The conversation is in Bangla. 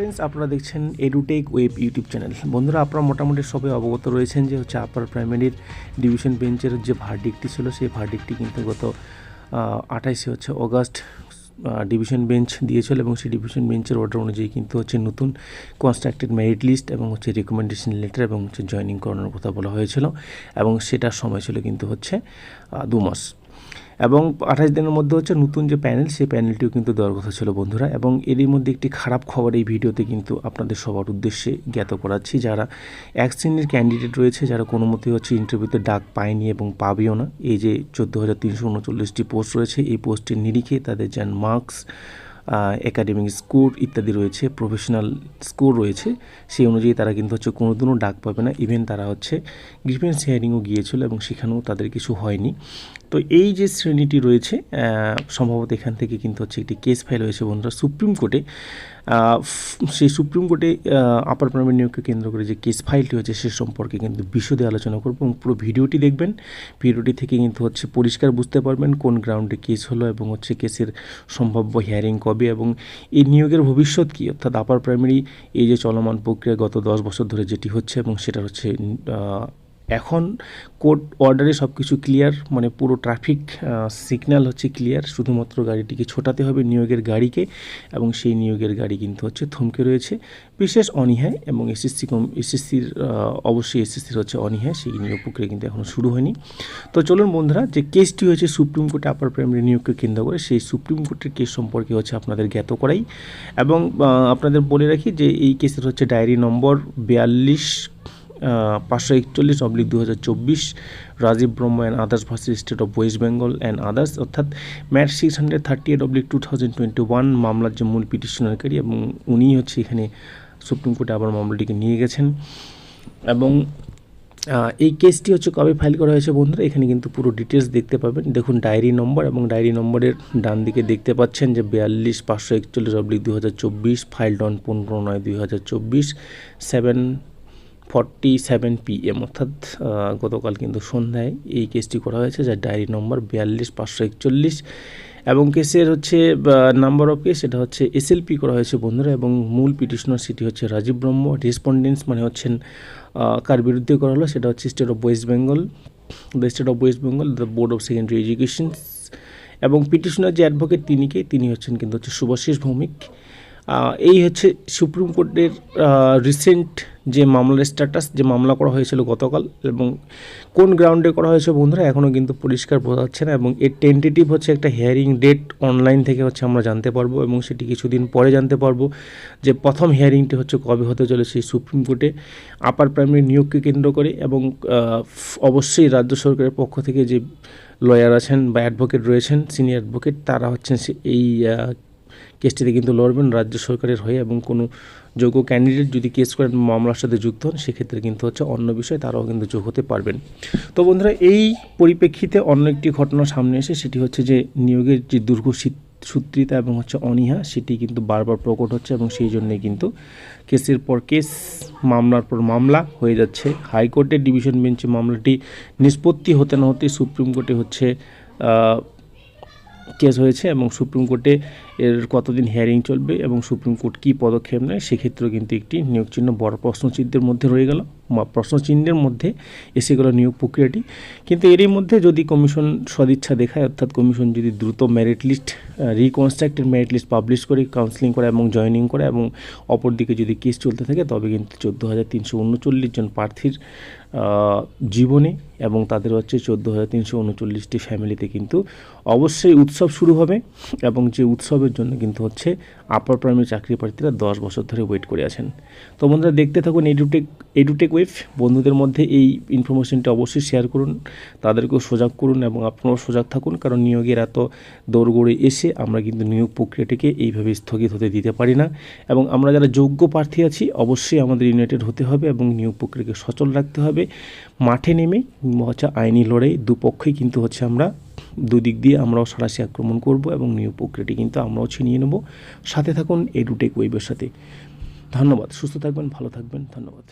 ফ্রেন্ডস আপনারা দেখছেন এডুটেক ওয়েব ইউটিউব চ্যানেল বন্ধুরা, আপনারা মোটামুটি সবাই অবগত রয়েছেন যে হচ্ছে আপার প্রাইমারির ডিভিশন বেঞ্চের যে ভার্ডিকটি ছিল, সেই ভার্ডিকটি কিন্তু গত আঠাইশে হচ্ছে অগাস্ট ডিভিশন বেঞ্চ দিয়েছিল এবং সেই ডিভিশন বেঞ্চের অর্ডার অনুযায়ী কিন্তু হচ্ছে নতুন কনস্ট্রাক্টেড মেরিট লিস্ট এবং হচ্ছে রেকমেন্ডেশন লেটার এবং হচ্ছে জয়নিং করানোর কথা বলা হয়েছিল এবং সেটার সময় ছিল কিন্তু হচ্ছে দু মাস। এবং আঠাশ দিনের মধ্যে হচ্ছে নতুন যে প্যানেল, সেই প্যানেলটিও কিন্তু দেওয়ার কথা ছিল বন্ধুরা। এবং এরই মধ্যে একটি খারাপ খবর এই ভিডিওতে কিন্তু আপনাদের সবার উদ্দেশ্যে জ্ঞাত করাচ্ছি। যারা এক শ্রেণির ক্যান্ডিডেট রয়েছে, যারা কোনো মতে হচ্ছে ইন্টারভিউতে ডাক পায়নি এবং পাবেও না, এই যে চোদ্দ হাজার তিনশো উনচল্লিশটি পোস্ট রয়েছে, এই পোস্টের নিরিখে তাদের যান মার্কস একাডেমিক স্কোর ইত্যাদি রয়েছে প্রফেশনাল স্কোর রয়েছে, সেই অনুযায়ী তারা কিন্তু হচ্ছে কোনো দিনও ডাক পাবে না। ইভেন তারা হচ্ছে গ্রিফেন্স হিয়ারিংও গিয়েছিল এবং সেখানেও তাদের কিছু হয়নি। তো এই যে শ্রেণীটি রয়েছে সম্ভবত এখান থেকে কিন্তু হচ্ছে একটি কেস ফাইল হয়েছে বন্ধুরা। সুপ্রিম কোর্টে সেই সুপ্রিম কোর্টে আপার প্রাইমারি নিয়োগকে কেন্দ্র করে যে কেস ফাইলটি হয়েছে সে সম্পর্কে কিন্তু বিশদে আলোচনা করব এবং পুরো ভিডিওটি দেখবেন। ভিডিওটি থেকে কিন্তু হচ্ছে পরিষ্কার বুঝতে পারবেন কোন গ্রাউন্ডে কেস হলো এবং হচ্ছে কেসের সম্ভাব্য হিয়ারিং কবে এবং এই নিয়োগের ভবিষ্যৎ কী? অর্থাৎ আপার প্রাইমারি এই যে চলমান প্রক্রিয়া গত দশ বছর ধরে যেটি হচ্ছে এবং সেটা হচ্ছে এখন কোর্ট অর্ডারে সব কিছু ক্লিয়ার মানে পুরো ট্রাফিক সিগন্যাল হচ্ছে ক্লিয়ার শুধুমাত্র গাড়িটিকে ছোটাতে হবে নিয়োগের গাড়িকে এবং সেই নিয়োগের গাড়ি কিন্তু হচ্ছে থমকে রয়েছে। বিশেষ অনীহায় এবং এসএসসি কম এসএসসির অবশ্যই এসএসসির হচ্ছে অনীহায়, সেই নিয়োগ প্রক্রিয়া কিন্তু এখনও শুরু হয়নি। তো চলুন বন্ধুরা, যে কেসটি হয়েছে সুপ্রিম কোর্টে আপার প্রাইমারি নিয়োগকে কেন্দ্র করে, সেই সুপ্রিম কোর্টের কেস সম্পর্কে হচ্ছে আপনাদের জ্ঞাত করাই। এবং আপনাদের বলে রাখি যে এই কেসের হচ্ছে ডায়েরি নম্বর বিয়াল্লিশ পাঁচশো একচল্লিশ অবলিক দু Rajib Brahma and others versus state of West Bengal and others অর্থাৎ MAT six hundred thirty eight oblique two thousand twenty one মামলার যে মূল পিটিশনারকারী এবং উনিই হচ্ছে এখানে সুপ্রিম কোর্টে আবার মামলাটিকে নিয়ে গেছেন। এবং এই কেসটি হচ্ছে কবে ফাইল করা হয়েছে বন্ধুরা, এখানে কিন্তু পুরো ডিটেলস দেখতে পাবেন। দেখুন, ডায়েরি নম্বর এবং ডায়েরি নম্বরের ডান দিকে দেখতে পাচ্ছেন যে বিয়াল্লিশ পাঁচশো একচল্লিশ অবলিক দু হাজার চব্বিশ ফাইল ডন পনেরো নয় দুই হাজার চব্বিশ, সেভেন ফর্টি সেভেন পিএম অর্থাৎ গতকাল কিন্তু সন্ধ্যায় এই কেসটি করা হয়েছে, যার ডায়েরি নম্বর বিয়াল্লিশ পাঁচশো একচল্লিশ এবং কেসের হচ্ছে নাম্বার অফ কেস সেটা হচ্ছে এসএলপি করা হয়েছে বন্ধুরা এবং মূল পিটিশনার সেটি হচ্ছে রাজীব ব্রহ্ম। রেসপন্ডেন্টস মানে হচ্ছেন কার বিরুদ্ধে করা হলো? সেটা হচ্ছে state of West Bengal the state of West Bengal the board of secondary education এবং পিটিশনার যে অ্যাডভোকেট তিনিকে তিনি হচ্ছেন কিন্তু হচ্ছে শুভাশিস ভৌমিক। এই হচ্ছে সুপ্রিম কোর্টের রিসেন্ট যে মামলার স্ট্যাটাস যে মামলা করা হয়েছিল গতকাল এবং কোন গ্রাউন্ডে করা হয়েছে বন্ধুরা এখনও কিন্তু পরিষ্কার বোঝা যাচ্ছে না এবং এর টেন্টেটিভ হচ্ছে একটা হিয়ারিং ডেট অনলাইন থেকে হচ্ছে আমরা জানতে পারব এবং সেটি কিছুদিন পরে জানতে পারব যে প্রথম হিয়ারিংটি হচ্ছে কবে হতে চলেছে সুপ্রিম কোর্টে। আপার প্রাইমারি নিয়োগকে কেন্দ্র করে এবং অবশ্যই রাজ্য সরকারের পক্ষ থেকে যে লয়ার আছেন বা অ্যাডভোকেট রয়েছেন সিনিয়র অ্যাডভোকেট তারা হচ্ছেন সে- এই কেসটিতে কিন্তু লড়বেন রাজ্য সরকারের হয়ে এবং কোনো যোগ্য ক্যান্ডিডেট যদি কেস করেন মামলার সাথে যুক্ত হন, সেক্ষেত্রে কিন্তু হচ্ছে অন্য বিষয়, তারাও কিন্তু যোগ হতে পারবেন। তো বন্ধুরা, এই পরিপ্রেক্ষিতে অন্য একটি ঘটনা সামনে এসে, সেটি হচ্ছে যে নিয়োগের যে দুর্ঘ সূত্রিতা এবং হচ্ছে অনীহা, সেটি কিন্তু বারবার প্রকট হচ্ছে এবং সেই জন্যে কিন্তু কেসের পর কেস, মামলার পর মামলা হয়ে যাচ্ছে। হাইকোর্টের ডিভিশন বেঞ্চে মামলাটি নিষ্পত্তি হতে না হতে সুপ্রিম কোর্টে হচ্ছে কেস হয়েছে এবং সুপ্রিম কোর্টে এর কতদিন হিয়ারিং চলবে এবং সুপ্রিম কোর্ট কী পদক্ষেপ নেয়, সেক্ষেত্রেও কিন্তু একটি নিয়োগ চিহ্ন বড় প্রশ্নচিহ্নের মধ্যে রয়ে গেল। প্রশ্নচিহ্নের মধ্যে এসে গেল নিয়োগ প্রক্রিয়াটি। কিন্তু এরই মধ্যে যদি কমিশন সদিচ্ছা দেখায়, অর্থাৎ কমিশন যদি দ্রুত merit list reconstructed merit list publish করে কাউন্সিলিং করে এবং জয়েনিং করে এবং অপরদিকে যদি কেস চলতে থাকে, তবে কিন্তু চোদ্দ হাজার তিনশো উনচল্লিশ জন প্রার্থীর জীবনে এবং তাদের হচ্ছে চোদ্দ হাজার তিনশো উনচল্লিশটি ফ্যামিলিতে কিন্তু অবশ্যই উৎসব শুরু হবে এবং যে উৎসবের জন্য কিন্তু হচ্ছে আপার প্রাইমারি চাকরি প্রার্থীরা দশ বছর ধরে ওয়েট করে আছেন। তো বন্ধুরা দেখতে থাকুন এডুটেক এডুটেক ওয়েভ বন্ধুদের মধ্যে এই ইনফরমেশনটা অবশ্যই শেয়ার করুন, তাদেরকেও সজাগ করুন এবং আপনারাও সজাগ থাকুন, কারণ নিয়োগের এত দৌড়গড়ে এসে আমরা কিন্তু নিয়োগ প্রক্রিয়াটিকে এইভাবে স্থগিত হতে দিতে পারি না। এবং আমরা যারা যোগ্য প্রার্থী আছি, অবশ্যই আমাদের ইউনাইটেড হতে হবে এবং নিয়োগ প্রক্রিয়াকে সচল রাখতে হবে। মাঠে নেমে হচ্ছে আইনি লড়াই দুপক্ষই কিন্তু হচ্ছে আমরা, দুদিক দিয়ে আমরাও সরাসরি আক্রমণ করব এবং নিয়োগ প্রক্রিয়াটি কিন্তু আমরাও ছিনিয়ে নেব। সাথে থাকুন এডুটেক ওয়েবের সাথে। ধন্যবাদ, সুস্থ থাকবেন, ভালো থাকবেন, ধন্যবাদ।